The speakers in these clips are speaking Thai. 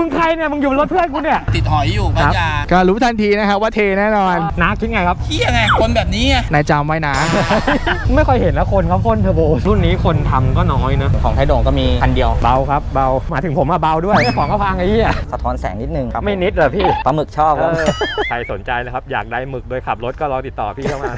มึงใครเนี่ย มึงอยู่บนรถเพื่อนกูเนี่ยติดหอยอยู่ปัญญาก็รู้ทันทีนะครับว่าเทแน่นอนนาคิดไงครับเฮียไง คนแบบนี้ไงนายจำไว้นะ ไม่ค่อยเห็นนะคนเขาพ่นเทอร์โบรุ่นนี้คนทำก็น้อยนะ ของไทยโด่งก็มีคันเดียว เบาครับ เบามาถึงผมมาเบาด้วยของก็พังไอ้เหี้ยสะท้อนแสงนิดนึงครับไม่นิดเหรอพี่ปลาหมึกชอบครับ เออใครสนใจนะครับ อยากได้หมึกโดยขับรถก็ลองติดต่อพี่เข้ามา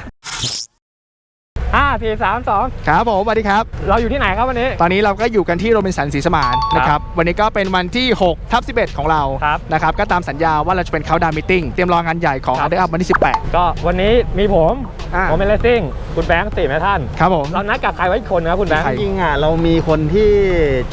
ห้าสี่สามสองครับผมสวัสดีครับ เราอยู่ที่ไหนครับวันนี้ ตอนนี้เราก็อยู่กันที่โรบินสันศรีสมานนะครับ วันนี้ก็เป็นวันที่6ทับ11 ของเราครับนะครับ ก็ตามสัญญาว่าเราจะเป็นเขาดามิทติ้งเตรียมรองานใหญ่ของครับอันเดอร์อัพวันที่ก็วันนี้มีผมอ่าผมเป็นเลสซิ่งคุณแบงค์สี่แม่ท่าน18ครับผม เรานัดกับใครไว้อีกคนนะครับคุณแบงค์ใครจริงๆอะเรามีคนที่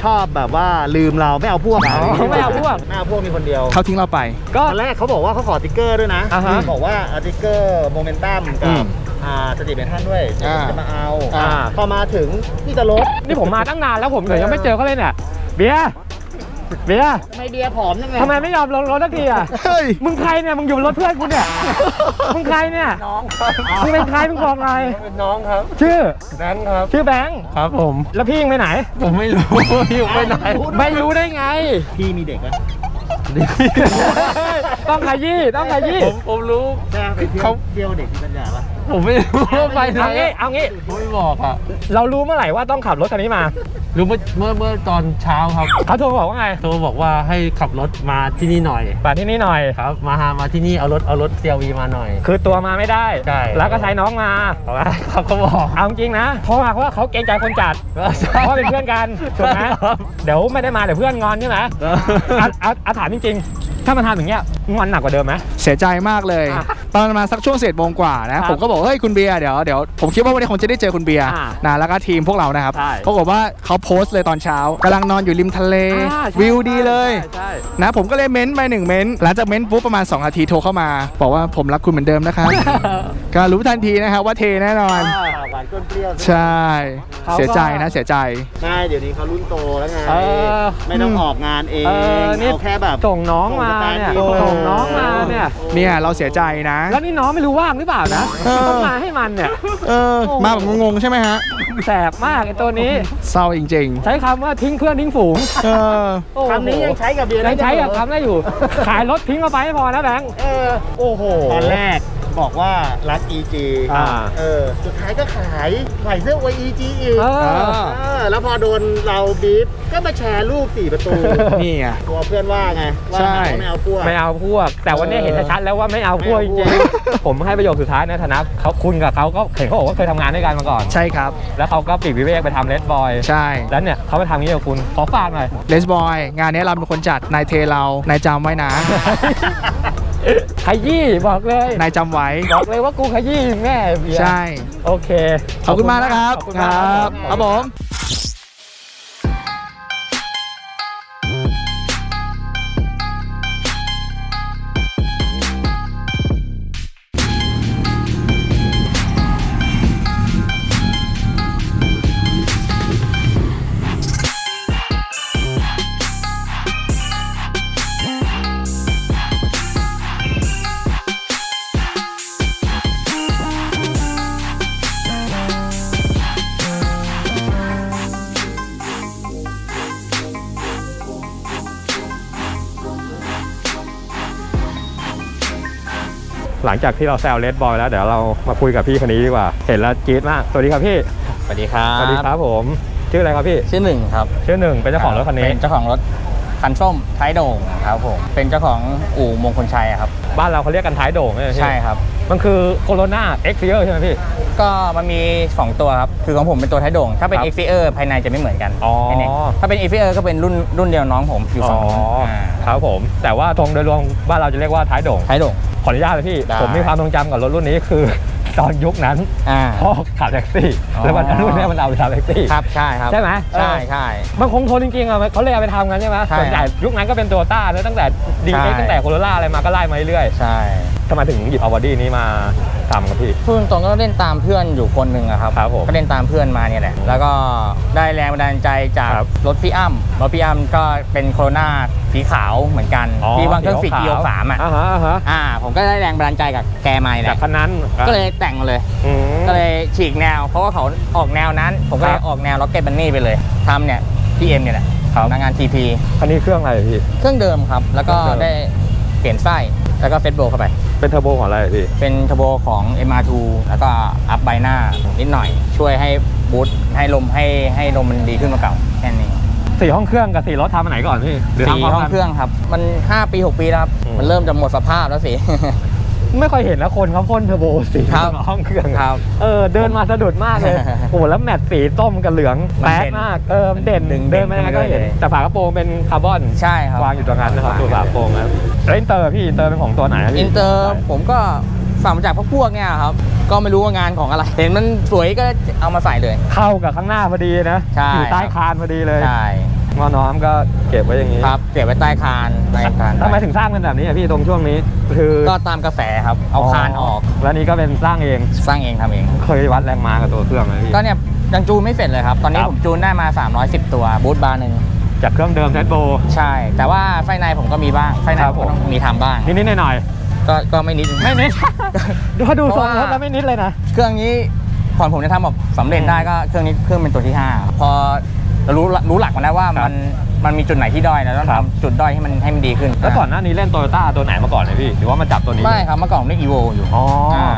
ชอบแบบว่าลืมเราไม่เอาพวกอ๋อไม่เอาพวกไม่เอาพวกมีคนเดียวเขาทิ้งเราไป ก็ตอนแรกเขาบอกว่าเขาขอติ๊กเกอร์ด้วยนะอ่าฮะบอกว่าเอาติ๊กเกอร์โมเมนตัมอืกับม อ่าสติเป็นท่านด้วยเดี๋ยวผมจะมาเอาอ่า พอมาถึงพี่จะลดนี่ผมมาตั้งนานแล้วผมเดี๋ยวยังไม่เจอเขาเลยเนี่ยเบียร์เบียร์ทำไมเบียร์ผอมยังไงทำไมไม่ยอมลงรถสักทีอะเฮ้ย มึงใครเนี่ยมึงอยู่บนรถเพื่อนกูเนี่ยมึงใครเนี่ยน้องครับมึงเป็นใครมึงบอกหน่อยเป็นน้องครับชื่อแบงค์ครับ ชื่อแบงค์ครับผม แล้วพี่ยังไปไหน ผมไม่รู้พี่ไปไหน ไม่รู้ได้ไง พี่มีเด็กไหมต้องขยี้ต้องขยี้ผมผมรู้ใช่ไหมไปเที่ยวเขาเที่ยวเด็กที่ปัญญาปะ ผมไม่รู้ว่าไปไหนเอางี้เอางี้ไม่บอกอะเรารู้เมื่อไหร่ว่าต้องขับรถคันนี้มา รู้เมื่อเมื่อเมื่อตอนเช้าครับเขาโทรมาบอกว่าไงโทรบอกว่าให้ขับรถมาที่นี่หน่อยมาที่นี่หน่อย ครับ มาหามาที่นี่เอารถเอารถ CRV มาหน่อย คือตัวมาไม่ได้ ใช่ แล้วก็ใช้น้องมาบอกว่าเขาก็บอก เอาจริงนะเพราะว่าเพราะว่าเขาเกรงใจคนจัดเพราะว่าเป็นเพื่อนกันถูกไหมครับ เดี๋ยวไม่ได้มาเดี๋ยวเพื่อนงอนใช่ไหม เอาเอาเอาถามจริงๆถ้ามันทำอย่างเงี้ยงอนหนักกว่าเดิมไหม เสียใจมากเลย อะตอนประมาณสักช่วงเศษโมงกว่าครันะบผมก็บอกเฮ้ยคุณเบียร์เดี๋ยวเดี๋ยวผมคิดว่าวันนี้คงจะได้เจอคุณเบียร์อ่านะแล้วก็ทีมพวกเรานะครับใช่ ปรากฏว่าเขาโพสต์เลยตอนเช้ากำลังนอนอยู่ริมทะเล อ่าใช่วิวดีเลย ใช่ใช่นะผมก็เลยเม้นต์ไปหนึ่งเม้นต์หลังจากเม้นต์ปุ๊บประมาณ2นาทีโทรเข้ามา บอกว่าผมรักคุณเหมือนเดิมนะครับ ก็รู้ทันทีนะครับว่าเทแน่นอนหวานก้นเปรี้ยวใช่เขาก็เสียใจนะเสียใจไม่เดี๋ยวนี้เขารุ่นโตแล้วไงเออไม่ต้องออกงานเองเออนี่ เอาแค่แบบส่งน้องมาเนี่ยส่งสไตล์ส่งน้องมาเนี่ยเนี่ยเราเสียใจนะ แล้วนี่น้องไม่รู้ว่างหรือเปล่านะเออต้องมาให้มันเนี่ยเออมาแบบงงๆใช่ไหมฮะแสบมากไอ้ตัวนี้เศร้าจริงใช้คำว่าทิ้งเพื่อนทิ้งฝูงๆเออโอ้โหคำนี้ยังใช้กับเบียร์ยังใช้กับได้คำได้อยู่ ขายรถทิ้งเอาไปให้พอนะแบงค์เออโอ้โหตอนแรก บอกว่ารัก EG อ่าเออสุดท้ายก็ขายใส่เสื้อไว้ EG อีกเออเออแล้วพอโดนเราบีบก็มาแชร์รูปสี่ประตูนี่ไง ตัวเพื่อนว่าไง ว่าใช่หาว่าไม่เอาพวก ไม่เอาพวก แต่วันนี้เห็นชัดๆแล้วว่าไม่เอาพวกจไม่ริงเอาพวกๆผมให้ประโยคสุดท้ายในฐานะเขาคุณกับเขาก็เห็นเขาบอกว่าเคยทำงานด้วยกันมาก่อน ใช่ครับ แล้วเขาก็ปลีกวิเวกไปทำเลดบอย ใช่ แล้วเนี่ยเขาไปทำอย่างนี้กับคุณ ขอฝากหน่อย เลสบอย งานนี้เราเป็นคนจัด นายเทเรา นายจำไว้นะ ขยี้บอกเลยนายจำไว้ บอกเลยว่ากูขยี้แม่เบียร์ใช่ โอเค ขอบคุณมากนะครับ ขอบคุณคมากรับครับผม หลังจากที่เราแซวเลดบอยแล้วเดี๋ยวเรามาคุยกับพี่คนนี้ดีกว่า เห็นแล้วจี๊ดมาก สวัสดีครับพี่ สวัสดีครับสวัสดีครับผม ชื่ออะไรครับพี่ ชื่อหนึ่งครับชื่อหนึ่งเป็นเจ้าของรถคันนี้ เป็นเจ้าของรถคันส้มท้ายโด่งครับผม เป็นเจ้าของอู่มงคลชัยอะครับ บ้านเราเขาเรียกกันท้ายโด่งใช่ไหมพี่ใช่ครับ มันคือโคโรนาเอ็กซ์เใช่ไหมพี่ ก็มันมี 2 ตัวครับ คือของผมเป็นตัวท้ายโด่ง ถ้าเป็นครับ x อ r ภายในจะไม่เหมือนกันอ๋อไเนี่ยถ้าเป็น x อ r ก็เป็นรุ่นรุ่นเดียวน้องผมอยู่อ๋ฝั่องนู้นอ่าครับผม แต่ว่าตรงโดยรวมบ้านเราจะเรียกว่าท้ายโด่งท้ายโด่ง ขออนุญาตเลยพี่ ได้ผมมีความทรงจำกับรถรุ่นนี้คือ ตอนยุคนั้นอ่า พ่อขับแท็กซี่อ๋อแล้วมันรุ่นเนี้ยมันเอาไปทำแท็กซี่ ครับใช่ครับใช่ไหมใช่เออ ใช่ มันคงทนจริงๆอะเขาเลยเอาไปทำกันใช่ไหมใช่ส่วนใหญ่ยุคนั้นก็เป็นโตโยต้าแล้วตั้งแต่ดีใช่เอ็กตั้งแต่โคโรล่าอะไรมาก็ไล่มาเรื่อยใช่ๆ ทำไมถึงหยิบเอาบอดี้นี้มาทำกับพี่ พูดตรงๆก็เล่นตามเพื่อนอยู่คนหนึ่งอะครับ ครับผมก็เล่นตามเพื่อนมาเนี่ยแหละ แล้วก็ได้แรงบันดาลใจจากครับรถพี่อ้ำรถพี่อ้ำก็เป็นโคโรนาสีขาวเหมือนกันที่วางเครื่องฟิตสีเกียวขวสามอะอ่าฮะอ่าฮะอ่า ผมก็ได้แรงบันดาลใจกับแกมาเนี่ยแหจากละคันนั้นก็เลยแต่งมาเลย อืม ก็เลยฉีกแนว เพราะว่าเขาออกแนวนั้น ผมก็เลครัยบ ออกแนวล็อกเก็ตบันนี่ไปเลยทำเนี่ยพี่เอ็มเนี่ยแหละครับพนักงาน TP คันนี้เครื่องอะไรพี่ เครื่องเดิมครับ แล้วก็เครื่องเดิม ได้เปลี่ยนไส้แล้วก็เฟสโบเข้าไป เป็นเทอร์โบของอะไรพี่ เป็นเทอร์โบของ MR2 แล้วก็อัพไบหน้านิดหน่อย ช่วยให้บูตให้ลมให้ให้ลมมันดีขึ้นกว่าเก่าแค่นี้สี่ห้องเครื่องกับสี่รถทำอันไหนก่อนพี่หรือสี่ทำพร้มห้องกัน เครื่องครับ มัน 5 ปี 6 ปีแล้วครับ อืม มันเริ่มจะหมดสภาพแล้วสิ ไม่ค่อยเห็นแล้วคนเขาพ่นเทอร์โบสีครับ ห้องเครื่องครับ เออเดินมาสะดุดมากเลย โอ้โหแล้วแมทสีส้มกับเหลืองมันแป๊ดเด่นมากเออมันเด่นดึงเดินมายังไงก็เห็นเด่นแต่ฝากระโปรงเป็นคาร์บอนใช่ครับวางอยู่ตรงนั้นนะครับตัวฝากระโปรงนะครับแล้วอินเตอร์พี่อินเตอร์เป็นของตัวไหนอะพี่อินเตอร์ผมก็สั่งมาจากพวกพวกเนี่ยครับ ก็ไม่รู้ว่างานของอะไร เห็นมันสวยก็เอามาใส่เลย เข้ากับข้างหน้าพอดีนะใช่ อยู่ใต้คานพอดีเลย ใช่ หมอน้อมก็เก็บไว้อย่างนี้ครับเก็บไว้ใต้คานใต้คานทำไมถึงสร้างเป็นแบบนี้อะพี่ตรงช่วงนี้ คือก็ตามกระแสครับเอาคานออก แล้วนี่ก็เป็นสร้างเองสร้างเองทำเอง เคยวัดแรงม้ากับตัวเครื่องไหมพี่ก็เนี่ยยังจูนไม่เสร็จเลยครับ ตอนนี้ครับผมจูนได้มา 310 ตัวบูทบาร์หนึ่งจากเครื่องเดิมเทสโบใช่ แต่ว่าไฟในผมก็มีบ้างไฟในครับผมก็ต้องมีทำบ้างนิดๆหน่อยก็ก็ไม่นิดๆไม่นิดดูเขาดูทรงเพราะว่ารถแล้วไม่นิดเลยนะเครื่องนี้ก่อนผมจะทำแบบสำเร็จได้ก็เครื่องนี้เครื่องเป็นตัวที่ 5 พอ เรารู้รู้หลักมาแล้วว่าครับมันมันมีจุดไหนที่ด้อยแล้วต้องครับทำจุดด้อยให้มันให้มันดีขึ้น แล้วก่อนหน้านี้เล่นโตโยต้าตัวไหนมาก่อนเลยพี่ หรือว่ามาจับตัวนี้ไม่ครับเมื่อก่อนผมเล่น evo อยู่อ๋ออา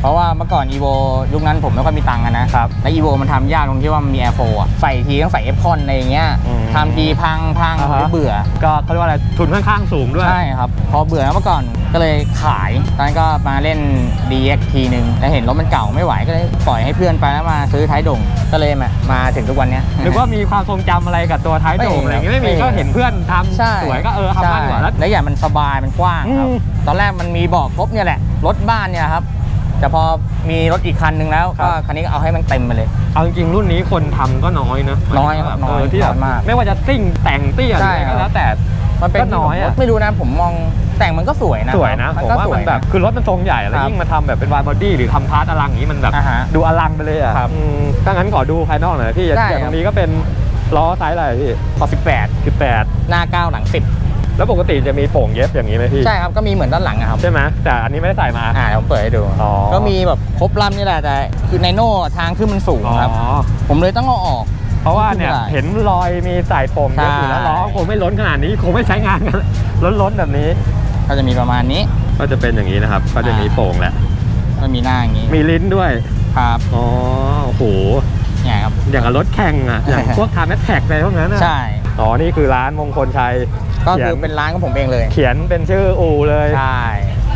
เพราะว่าเมื่อก่อน evo ยุคนั้นผมไม่ค่อยมีตังค์อะนะครับและ evo มันทำยากตรงที่ว่ามันมี air 4อะใส่ทีต้องใส่ f c o n อะไรอย่างเงี้ยอืมทำทีพังพังอ่าฮะเบื่อ ก็เขาเรียกว่าอะไรทุนค่อนข้างสูงด้วยใช่ครับพอเบื่อแล้วเมื่อก่อนก็เลยขายตอนนั้นก็มาเล่น DX ทีหนึ่งแล้วเห็นรถมันเก่าไม่ไหวก็เลยปล่อยให้เพื่อนไปแล้วมาซื้อท้ายดงก็เลยมามาถึงทุกวันเนี้ยหรือว่ามีความทรงจำอะไรกับตัวท้ายโด่งอะไรอย่างเงี้ยไม่มีไม่มีก็เห็นเพื่อนทใช่ำสวยก็เออทำบ้านหัวแล้วแล้วอย่างมันสบายมันกว้างครับอืมตอนแรกมันมีเบอกครบเนี่ยแหละรถบ้านเนี่ยครับ แต่พอมีรถอีกคันนึงแล้วครับก็คันนี้ก็เอาให้มันเต็มไปเลย เอาจริงๆรุ่นนี้คนทำก็น้อยนะน้อยครับเน้อยที่แบบน้อยมากไม่ว่าจะซิ่งแต่งเตี้ยหรือใช่อะไรครัก็บแล้วแต่มันเป็นก็น้อยอะรถไม่รู้นะผมมองแต่งมันก็สวยนะสวยนะมันผมก็ว่าสวมัยนแบบคือรถมันทรงใหญ่แล้วครับยิ่งมาทำแบบเป็นวายบอดี้หรือทำพาร์ทอลังอย่างนี้มันแบบอ่าฮะดูอลังไปเลยอะครับอืมถ้างั้นขอดูภายนอกหน่อยพี่อย่างได้อย่างคตรับรงนี้ก็เป็นล้อไซส์อะไรพี่ขอ18 18 หน้า 9 หลัง แล้วปกติจะมีโป่งเย็บอย่างนี้ไหมพี่10ใช่ครับก็มีเหมือนด้านหลังอะครับ ใช่ไหมแต่อันนี้ไม่ได้ใส่มา อ่าเดี๋ยวผมเปิดให้ดู อ๋อก็มีแบบครบลำนี่แหละแต่คือไนโน่ทางขึ้นมันสูงอ๋อครับผมเลยต้องเอาออก เพราะว่าเนี่ยไม่ได้เห็นรอยมีใส่โป่งเย็บอยู่แล้วใช่ ล้อคงไม่ล้นขนาดนี้คงไม่ใช้งานกันล้นๆแบบนี้ ก็จะมีประมาณนี้ก็จะเป็นอย่างนี้นะครับ ก็จะมีโป่งแหละ ก็มีหน้าอย่างนี้มีลิ้นด้วย ครับอ๋อโอ้โห เนี่ยครับ อย่างกับรถแข่งอะอย่างพวกคาร์แมทแท็กอะไรพวกนั้นอะใช่ อ๋อ นี่คือร้านมงคลชัย ก็เขียคือนเป็นร้านของผมเองเลย เขียนเป็นชื่ออู่เลยใช่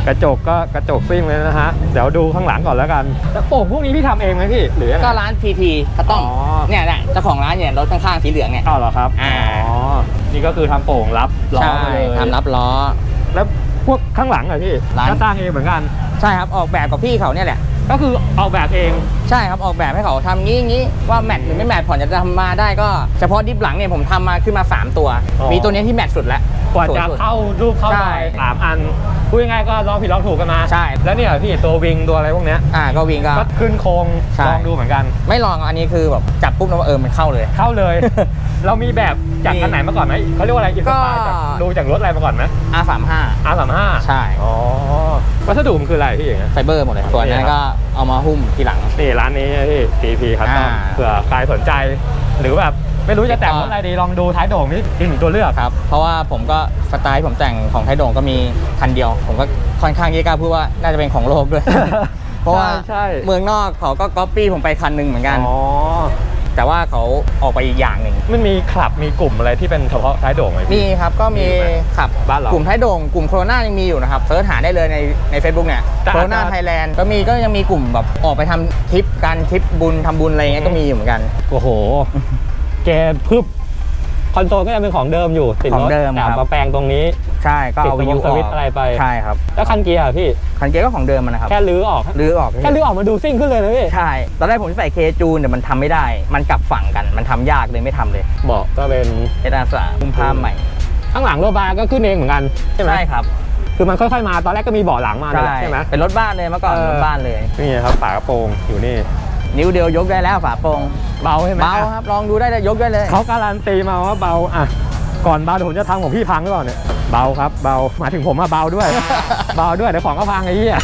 กระจกก็กระจกซิ่งเลยนะฮะ เดี๋ยวดูข้างหลังก่อนแล้วกันแล้วโป่งพวกนี้พี่ทำเองไหมพี่หรือยังไงก็ร้าน PT คัตตอมอ๋อเนี่ยเนี่ยเจ้าของร้านเนี่ยรถข้างๆสีเหลืองเนี่ยอ้าวเหรอครับอ่าอ๋อนี่ก็คือทำโป่งรับล้อใช่มาเลยทำรับล้อ แล้วพวกข้างหลังอะพี่ร้านก็สร้างเองเหมือนกันใช่ครับออกแบบกับพี่เขาเนี่ยแหละ ก็คือออกแบบเองใช่ครับออกแบบให้เขาทำงี้งี้ว่าแมทหรือไม่แมทผ่อนจะทำมาได้ก็เฉพาะดิฟหลังเนี่ยผมทำมาขึ้นมา 3 ตัว อ๋อ มีตัวเนี้ยที่แมทสุดแล้วกว่าสยจะสุด เข้ารูปเข้าใช่รอยสามอันพูดง่ายๆก็ลองผิดลองถูกกันมาใช่ แล้วเนี่ยพี่ตัววิงตัวอะไรพวกเนี้ยอ่าก็วิ่งก็ ก็ขึ้นโครงใช่ ลองดูเหมือนกัน ไม่ลองอันนี้คือแบบจับปุ๊บแล้วว่าเออมันเข้าเลย เข้าเลย เรามีแบบจากมีอันไหนมาก่อนไหมเขาเรียกว่าอะไรอินสปายก็จากดูจากรถอะไรมาก่อนไหม R35 R สามห้าใช่ อ๋อวั สดุมันคืออะไรพี่อย่างเงี้ย ไฟเบอร์หมดเลยส่วนนั้นก็เอามาหุ้มทีหลัง นี่ร้านนี้พี่ TP ครับอ่า เผื่อใครสนใจ หรือแบบไม่รู้จะแต่งรถอะไรดีลองดูท้ายโด่งนี่อีกหนึ่งตัวเลือก ครับ เพราะว่าผมก็สไตล์ผมแต่งของไทยโด่งก็มีคันเดียว ผมก็ค่อนข้างที่จะกล้าพูดว่าน่าจะเป็นของโลกด้วย เพราะว่าใช่เมืองนอกเขาก็ก๊อปปี้ผมไปคันหนึ่งเหมือนกัน อ๋อ แต่ว่าเขาออกไปอีกอย่างหนึ่งมันมีคลับมีกลุ่มอะไรที่เป็นเฉพาะท้ายโด่งไหมมีพี่ ครับก็มีมีไหมขับบ้านเรากลุ่มไทยโด่งกลุ่มโคโรนายังมีอยู่นะครับเสิร์ชหาได้เลยในใน Facebook เนี่ยแต่โคโรนาอาจจะไทยแลนด์ก็มีก็ยังมีกลุ่มแบบออกไปทำทริปการทริปบุญทำบุญอะไรเงี้ยก็มีอยู่เหมือนกัน โอ้โห แกพึบคอนโซลก็ยังเป็นของเดิมอยู่ติดขรองถเดิมแต่ครับมาแปลงตรงนี้ ใช่ก็เอาติดวิวสวิตช์อะไรไปใช่ครับแล้วคันเกียร์อะพี่คันเกียร์ก็ของเดิมมันนะครับแค่ลื้อออกรื้อออกแค่ลื้อออกมาดูซิ่งขึ้นเลยนะพี่ใช่ตอนแรกผมจะใส่เคจูนแต่มันทำไม่ได้ มันกลับฝั่งกันมันทำยากเลยไม่ทำเลยเบาะก็เป็นเอตาสาคุมภาพใหม่ ข้างหลังโรบาร์ก็ขึ้นเองเหมือนกันใช่ไหมใช่ครับคือมันค่อยๆมาตอนแรกก็มีเบาะหลังมาเลยใช่ไหมเป็นรถบ้านเลยเมื่อก่อนเออรถบ้านเลยนี่ครับฝากระโปรงอยู่นี่นิ้วเดียวยกได้แล้วฝาโปรงเบาใช่ไหมเบาครับลองดูได้เลยยกได้เลยเขาการันตีมาว่าเบาอะก่อนเบาเดี๋ยวผมจะทำของพี่พังก่อนเนี่ย เบาครับเบามาถึงผมอะเบาด้วย เบาด้วยเดี๋ยวของก็พังไอ้เหี้ยเะ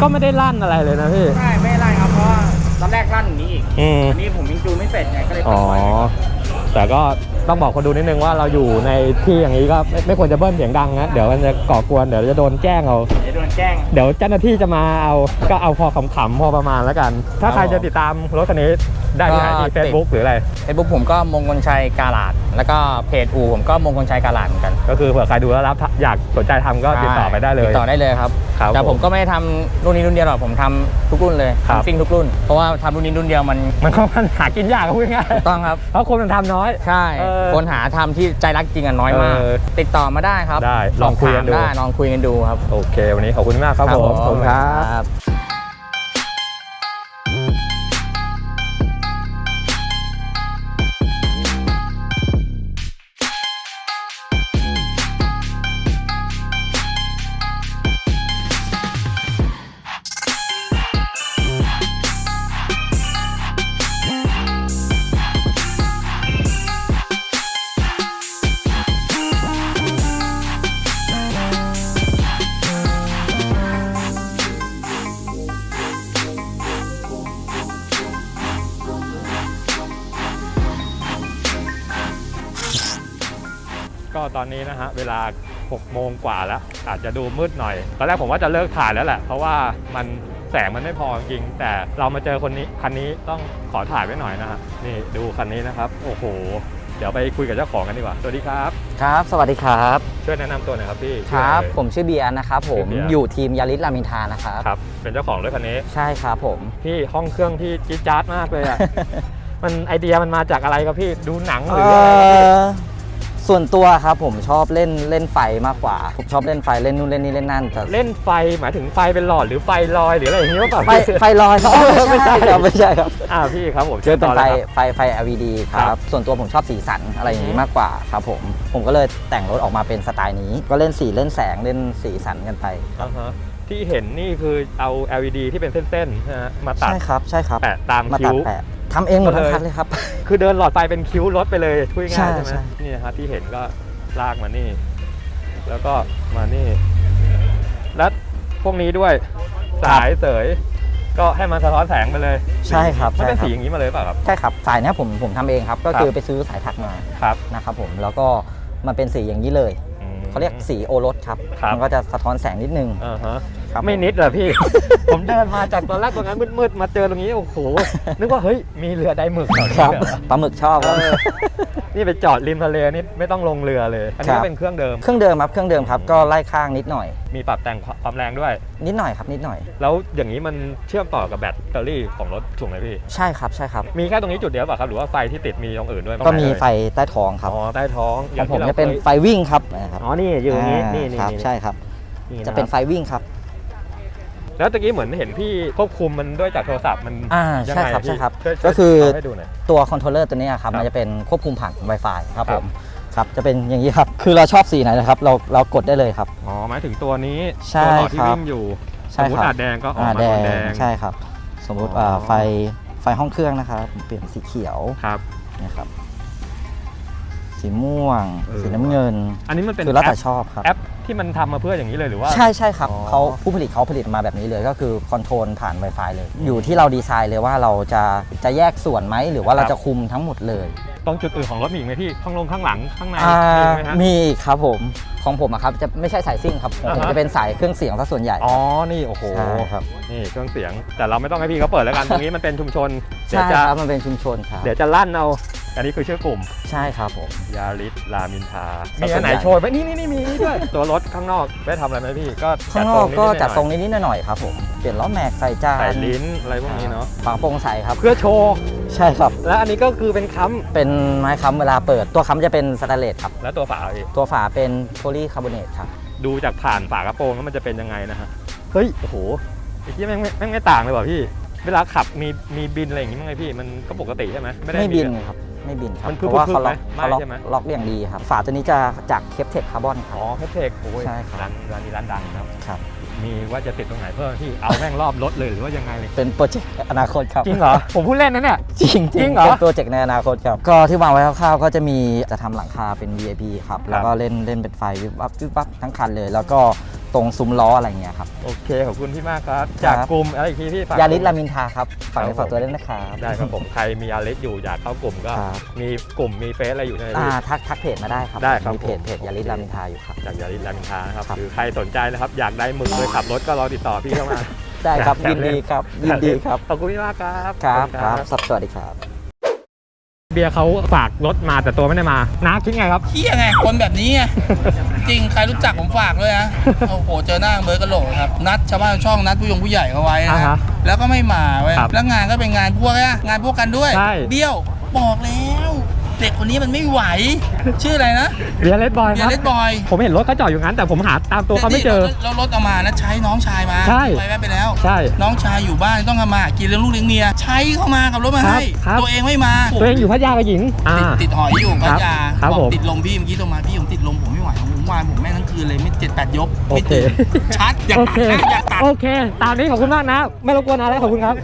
ก็ไม่ได้ลั่นอะไรเลยนะพี่ ใช่ไม่ลั่นครับเพราะว่าตอนแรกลั่นอย่างนี้อีกอันนี้ผมยิงจูนไม่เสร็จไงก็เลยปล่อยไว้แต่ก็ ต้องบอกคนดูนิดนึงว่าเราอยู่ในที่อย่างนี้ก็ไม่ไม่ควรจะเบิ้ลเสียงดังนะเดี๋ยวมันจะก่อกวนเดี๋ยวจะโดนแจ้งเอาเดี๋ยวโดนแจ้ง เดี๋ยวเจ้าหน้าที่จะมาเอาก็เอาพอขำๆพอประมาณแล้วกัน ถ้าใครจะติดตามรถคันนี้ได้ที่ไหนที่เฟซบุ๊กหรืออะไร เฟซบุ๊กผมก็มงคลชัยกาลาด แล้วก็เพจอูผมก็มงคลชัยกาลาดเหมือนกัน ก็คือเผื่อใครดูแล้วรับอยากสนใจทำก็ติดต่อไปได้เลย ติดต่อได้เลยครับ ครับแต่ผมก็ไม่ได้ทำรุ่นนี้รุ่นเดียวหรอกผมทำทุกรุ่นเลยครับ ทำซิ่งทุกรุ่น เพราะว่าทำรุ่นนี้รุ่นเดียวมันมันก็มันหากินยากอะพูดง่ายถูกต้องครับเพราะคนมันทำน้อย ใช่ เออคนหาทำที่ใจรักจริงอะน้อยมาก เออติดต่อมาได้ครับได้ลองคุยกันดู สบถามได้ลองคุยกันดูครับ โอเค วันนี้ขอบคุณมากครับผม ขอบคุณครับ บ อนนี้นะฮะเวลา 6 โมงกว่าแล้ว อาจจะดูมืดหน่อย ตอนแรกผมว่าจะเลิกถ่ายแล้วแหละ เพราะว่ามันแสงมันไม่พอจริงๆแต่เรามาเจอคนนี้คันนี้ต้องขอถ่ายไว้หน่อยนะฮะนี่ดูคันนี้นะครับ โอ้โห เดี๋ยวไปคุยกับเจ้าของกันดีกว่า สวัสดีครับ ครับ สวัสดีครับ ช่วยแนะนำตัวหน่อยครับพี่ครับ ชื่ออะไผมชื่อเบียร์นะครับผมชื่อเบียร์ อยู่ทีมยาริสรามินทานะครับ ครับ เป็นเจ้าของรถคันนี้ ใช่ครับผม พี่ห้องเครื่องที่จี๊ดจ๊าดมากเลยอะมันไอเดียมันมาจากอะไรครับพี่ดูหนังหรือเอ่อะไรครับพี่อ ส่วนตัวครับผมชอบเล่นเล่นไฟมากกว่า ผมชอบเล่นไฟเล่นนู่นเล่นนี่เล่นนั่นแต่เล่นไฟหมายถึงไฟเป็นหลอดหรือไฟลอยหรืออะไรอย่างนี้ว่าเปล่าไฟไฟลอยครับไม่ใช่ครับไม่ใช่ครับอ่าพี่ครับผมคือเป็นไฟต่ลยครับ ไฟไฟ LED คครัรับ บส่วนตัวผมชอบสีสันอะไรอย่างอืนี้มมากกว่าครับผม ผมก็เลยแต่งรถออกมาเป็นสไตล์นี้ ก็เล่นสีเล่นแสงเล่นสีสันกันไป อ่าฮะที่เห็นนี่คือเอา LED ที่เป็นเส้นๆนะฮะมาตัดใช่ครับใช่ครับแปะตามมาคิ้ตัดวแปะ ทำเองหมดทั้งเลยคันเลยครับ คือเดินหลอดไฟเป็นคิ้วรถไปเลยพูดใช่ง่ายๆใช่ไหมใช่นี่นะฮะที่เห็นก็ลากมานี่ แล้วก็มานี่ และพวกนี้ด้วยสายเสย ก็ให้มันสะท้อนแสงไปเลย ใช่ครับมันใช่เป็นครัสีบอย่างนี้มาเลยเปล่าครับใช่ครับสายเนี้ยผมผมทำเองครับ ก็ครับคือไปซื้อสายถักมาครับนะครับ ผมแล้วก็มันเป็นสีอย่างนี้เลยอืมเขาเรียกสีโอรสครับครับมันก็จะสะท้อนแสงนิดนึงอ่าฮะครับไม่นิดเหรอพี่ ผมเดินมาจากตอนแรกตรงนั้นมืดๆมาเจอตรงนี้โอ้โหนึกว่าเฮ้ยมีเรือไดหมึกเหรอครับเนี่ยปลาหมึกชอบครับเออนี่ไปจอดริมทะเลนี่ไม่ต้องลงเรือเลย อันนี้ครัก็บเป็นเครื่องเดิม เครื่องเดิมครับเครื่องเดิมครับก็ไล่ข้างนิดหน่อย มีปรับแต่งความแรงด้วย นิดหน่อยครับนิดหน่อย แล้วอย่างนี้มันเชื่อมต่อกับแบตเตอรี่ของรถถูกไหมพี่ ใช่ครับใช่ครับ มีแค่ตรงนี้จุดเดียวเปล่ะครับหรือว่าไฟที่ติดมีตรงอื่นด้วย ก็มีตรงหนไฟใต้ท้องครับ อ๋อใต้ท้องของผมที่ราจะเป็นคยไฟวิ่งครับนะครับ อ๋อนี่อยู่ตรงนี้านี่นี่ครับนี่ใช่ครับนี่จะเป็นคไฟรับวิ่งครับ แล้วตะกี้เหมือนเห็นพี่ควบคุมมันด้วยจากโทรศัพท์มันอ่ายังใช่ไงครับพี่ใช่ครับช่วยก็คือช่วยเาให้ดูหน่อย ตัวคอนโทรลเลอร์ตัวเนี้ยครับครับมันจะเป็นควบคุมผ่าน Wi-Fi ครับครัผบ มครับจะเป็นอย่างนี้ครับคือเราชอบสีไหนนะครับเราเรากดได้เลยครับ อ๋อหมายถึงตัวนี้ใช่ตัวหลอดที่ครับ วิ่งอยู่ใช่สมมติครับอาแดงก็ออกอ่ามาแดโดงนแดง ใช่ครับ สมมุติอ๋ออ่าไฟไฟห้องเครื่องนะครับเปลี่ยนสีเขียวครับ นะครับสีม่วง เออ สีน้ำเงินอันนี้มันเป็นคือแล้วแอแต่ปชอบครับ แอป ที่มันทำมาเพื่ออย่างนี้เลยหรือว่า ใช่ใช่ครับอ๋อ เขาผู้ผลิตเขาผลิตมาแบบนี้เลยก็คือคอนโทรลผ่าน Wi-Fi เลย อยู่ที่เราดีไซน์เลยว่าเราจะจะแยกส่วนไหมหรือว่าเราครับจะคุมทั้งหมดเลยตรงจุดอื่นของรถมีอีกไหมพี่ข้างลงข้างหลังข้างในอ่ามีไหมฮะ มีอีกครับผมของผมอะครับจะไม่ใช่สายซิ่งครับของผมอ่าฮะ จะเป็นสายเครื่องเสียงซะส่วนใหญ่อ๋อ นี่โอ้โห ใช่ครับนี่เครื่องเสียง แต่เราไม่ต้องให้พี่เขาเปิดแล้วกัน ตรงนี้มันเป็นชุมชน เดี๋ยวใช่จะ ครับมันเป็นชุมชนครับ เดี๋ยวจะลั่นเอา อันนี้คือชื่อกลุ่มใช่ครับผม ยาริสลามินทาสัมีดส่วนอันไหนใหญ่โชว์ไหมนี่นี่นี่มีนี่ด้วย ตัวรถข้างนอกได้ทำอะไรไหมพี่ ก็ข้างนอกก็จัดทรงนิดนิดๆหน่อยๆครับผมเปลี่ยนล้อแม็กใส่จาๆนใส่ลิ้นอะไรพวกนี้เนาะฝาโปร่งใสครับ เพื่อโชว์ ใช่ครับ และอันนี้ก็คือเป็นค้เป็นไม้ค้ำเวลาเปิด ตัวค้ำจะเป็นสแตนเลสครับำและตัวฝาพี่ตัวฝาเป็นโพลีคาร์บอเนตครับ ดูจากผ่านฝากระโปรงแล้วมันจะเป็นยังไงนะฮะ เฮ้ย โอ้โหไอ้ที่แม่งไม่แม่งไม่ต่างเลยว่ะพี่ เวลาขับมีมีบินอะไรอย่างงี้มั้งไงพี่มันก็ปกติใช่ไหมไม่ได้ ไม่บินอะครับ ไม่บินครับ มันเพพึบราะว่าพึบเขาล็อกไหมเขาล็อกไม่ใช่ไหม ล็อกอย่างดีครับ ฝาตัวนี้จะจากเคปเทคคาร์บอนครัอ๋บอเพชรเทคโอ้ยใช่ครับ ร้านร้านนี้ร้านดังครับ ครับ มีว่าจะติดตรงไหนเพิ่มที่เอาแม่งรอบรถเลยหรือว่ายังไงเลยเป็นโปรเจกต์อนาคตครับ จริงเหรอ ผมพูดเล่นนะเนี่ย จริงจริงเหรอ เป็นโปรเจกต์ในอนาคตครับ ก็ที่วางไว้คร่าวๆก็จะมีจะทำหลังคาเป็น VIP ครับ แล้วก็เล่นเล่นเป็นไฟวิบวับวิบวับทั้งคันเลย แล้วก็ ตรงซุ้มล้ออะไรเงี้ยครับ โอเค ขอบคุณพี่มากครับ จากครับกลุ่มอะไรอีกทีพี่ฝกยาริสรามินทราครับฝากครัในบฝากตัวด้วยนะครับ ได้ครับผม ใครมียาริสอยู่อยากเข้ากลุ่มก็ ครับ มีกลุ่มมีเฟซอะไรอยู่ในอ่านี้ทักทักเพจมาได้ครับได้ครับมีเพจเพจยาริสรามินทราอยู่ครับ จากยาริสรามินทรานะครับครับ หรือใครสนใจนะครับอยากได้มือไปขับรถก็รอติดต่อพี่เข้ามา ได้ครับอยากยินดีครับ ยินดีครับ ขอบคุณพี่มากครับครับขอณ ครับสวัสดีครับเบียร์เขาฝากรถมาแต่ตัวไม่ได้มาน้าคิดไงครับ เฮียไง คนแบบนี้ไง จริง ใครรู้จักผมฝากด้วยนะ โอ้โห เจอหน้าเบิร์ดกระโหลกครับ นัดชาวบ้านช่องนัดผู้ยงผู้ใหญ่เขาไว้อ่านะ ฮะแล้วก็ไม่มาเว้ย ครับแล้วงานก็เป็นงานพวกอะงานพวกกันด้วย ใช่ เบี้ยว บอกแล้ว เด็กคนนี้มันไม่ไหว ชื่ออะไรนะเบียร์เลดบอยเบีคยรับร์เลดบอย ผมเห็นรถเขาจอดอยู่งั้นแต่ผมหาตามตัวเขาไม่เจอแล้วรถเอามานะใช้น้องชายมาใช่ ไปแวะไปแล้ว ใช่ น้องชายอยู่บ้านต้องทำมาหากินเลี้ยงลูกเลี้ยงเมีย ใช้เข้ามากับรถมาให้ ครับ ตัวเองไม่มาตัวเองอยู่พัทยากับหญิง อ่า ติดติดหอยอยู่พัทยาครับบอกผมติดลมพี่เมื่อกี้โทรมาพี่ผมติดลมผมไม่ไหวผมวานผมแม่งทั้งคืนเลยไม่เจ็ดแปดยกโอไม่เคตื่นชัดอยากโอตัดเคนะอยากตัด โอเค ตามนี้ขอบคุณมากนะ ไม่รบกวนอะไรขอบคุณครับ